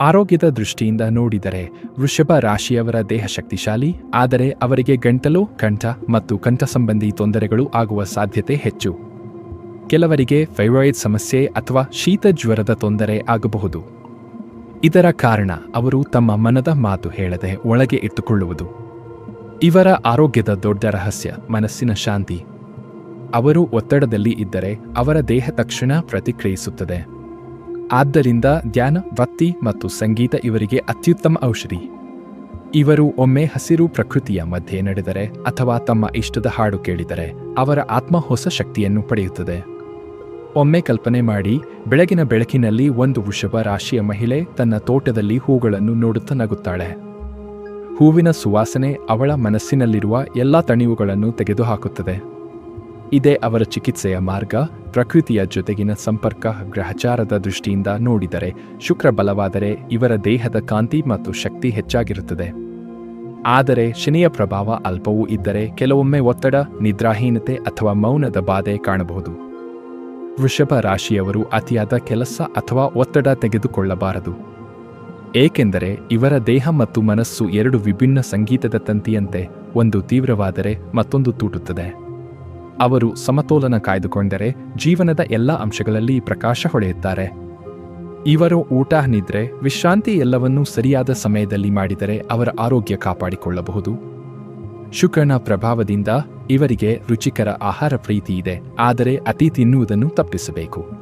ಆರೋಗ್ಯದ ದೃಷ್ಟಿಯಿಂದ ನೋಡಿದರೆ ವೃಷಭ ರಾಶಿಯವರ ದೇಹ ಶಕ್ತಿಶಾಲಿ, ಆದರೆ ಅವರಿಗೆ ಗಂಟಲು, ಕಂಠ ಮತ್ತು ಕಂಠ ಸಂಬಂಧಿ ತೊಂದರೆಗಳು ಆಗುವ ಸಾಧ್ಯತೆ ಹೆಚ್ಚು. ಕೆಲವರಿಗೆ ಥೈರಾಯ್ಡ್ ಸಮಸ್ಯೆ ಅಥವಾ ಶೀತ ಜ್ವರದ ತೊಂದರೆ ಆಗಬಹುದು. ಇದರ ಕಾರಣ ಅವರು ತಮ್ಮ ಮನದ ಮಾತು ಹೇಳದೆ ಒಳಗೆ ಇಟ್ಟುಕೊಳ್ಳುವುದು. ಇವರ ಆರೋಗ್ಯದ ದೊಡ್ಡ ರಹಸ್ಯ, ಮನಸ್ಸಿನ ಶಾಂತಿ. ಅವರು ಒತ್ತಡದಲ್ಲಿ ಇದ್ದರೆ ಅವರ ದೇಹ ತಕ್ಷಣ ಪ್ರತಿಕ್ರಿಯಿಸುತ್ತದೆ. ಆದ್ದರಿಂದ ಧ್ಯಾನ, ಭಕ್ತಿ ಮತ್ತು ಸಂಗೀತ ಇವರಿಗೆ ಅತ್ಯುತ್ತಮ ಔಷಧಿ. ಇವರು ಒಮ್ಮೆ ಹಸಿರು ಪ್ರಕೃತಿಯ ಮಧ್ಯೆ ನಡೆದರೆ ಅಥವಾ ತಮ್ಮ ಇಷ್ಟದ ಹಾಡು ಕೇಳಿದರೆ ಅವರ ಆತ್ಮ ಹೊಸ ಶಕ್ತಿಯನ್ನು ಪಡೆಯುತ್ತದೆ. ಒಮ್ಮೆ ಕಲ್ಪನೆ ಮಾಡಿ, ಬೆಳಗಿನ ಬೆಳಕಿನಲ್ಲಿ ಒಂದು ವೃಷಭ ರಾಶಿಯ ಮಹಿಳೆ ತನ್ನ ತೋಟದಲ್ಲಿ ಹೂಗಳನ್ನು ನೋಡುತ್ತಾ ನಗುತ್ತಾಳೆ. ಹೂವಿನ ಸುವಾಸನೆ ಅವಳ ಮನಸ್ಸಿನಲ್ಲಿರುವ ಎಲ್ಲ ತಣಿವುಗಳನ್ನು ತೆಗೆದುಹಾಕುತ್ತದೆ. ಇದೇ ಅವರ ಚಿಕಿತ್ಸೆಯ ಮಾರ್ಗ ಪ್ರಕೃತಿಯ ಜೊತೆಗಿನ ಸಂಪರ್ಕ ಗ್ರಹಚಾರದ ದೃಷ್ಟಿಯಿಂದ ನೋಡಿದರೆ ಶುಕ್ರ ಬಲವಾದರೆ ಇವರ ದೇಹದ ಕಾಂತಿ ಮತ್ತು ಶಕ್ತಿ ಹೆಚ್ಚಾಗಿರುತ್ತದೆ. ಆದರೆ ಶನಿಯ ಪ್ರಭಾವ ಅಲ್ಪವೂ ಇದ್ದರೆ ಕೆಲವೊಮ್ಮೆ ಒತ್ತಡ, ನಿದ್ರಾಹೀನತೆ ಅಥವಾ ಮೌನದ ಬಾಧೆ ಕಾಣಬಹುದು. ವೃಷಭ ರಾಶಿಯವರು ಅತಿಯಾದ ಕೆಲಸ ಅಥವಾ ಒತ್ತಡ ತೆಗೆದುಕೊಳ್ಳಬಾರದು. ಏಕೆಂದರೆ ಇವರ ದೇಹ ಮತ್ತು ಮನಸ್ಸು ಎರಡು ವಿಭಿನ್ನ ಸಂಗೀತದ ತಂತಿಯಂತೆ, ಒಂದು ತೀವ್ರವಾದರೆ ಮತ್ತೊಂದು ತೂಟುತ್ತದೆ. ಅವರು ಸಮತೋಲನ ಕಾಯ್ದುಕೊಂಡರೆ ಜೀವನದ ಎಲ್ಲ ಅಂಶಗಳಲ್ಲಿ ಪ್ರಕಾಶ ಹೊಳೆಯುತ್ತಾರೆ. ಇವರು ಊಟ, ನಿದ್ರೆ, ವಿಶ್ರಾಂತಿ ಎಲ್ಲವನ್ನೂ ಸರಿಯಾದ ಸಮಯದಲ್ಲಿ ಮಾಡಿದರೆ ಅವರ ಆರೋಗ್ಯ ಕಾಪಾಡಿಕೊಳ್ಳಬಹುದು. ಶುಕ್ರನ ಪ್ರಭಾವದಿಂದ ಇವರಿಗೆ ರುಚಿಕರ ಆಹಾರ ಪ್ರೀತಿ ಇದೆ, ಆದರೆ ಅತಿ ತಿನ್ನುವುದನ್ನು ತಪ್ಪಿಸಬೇಕು.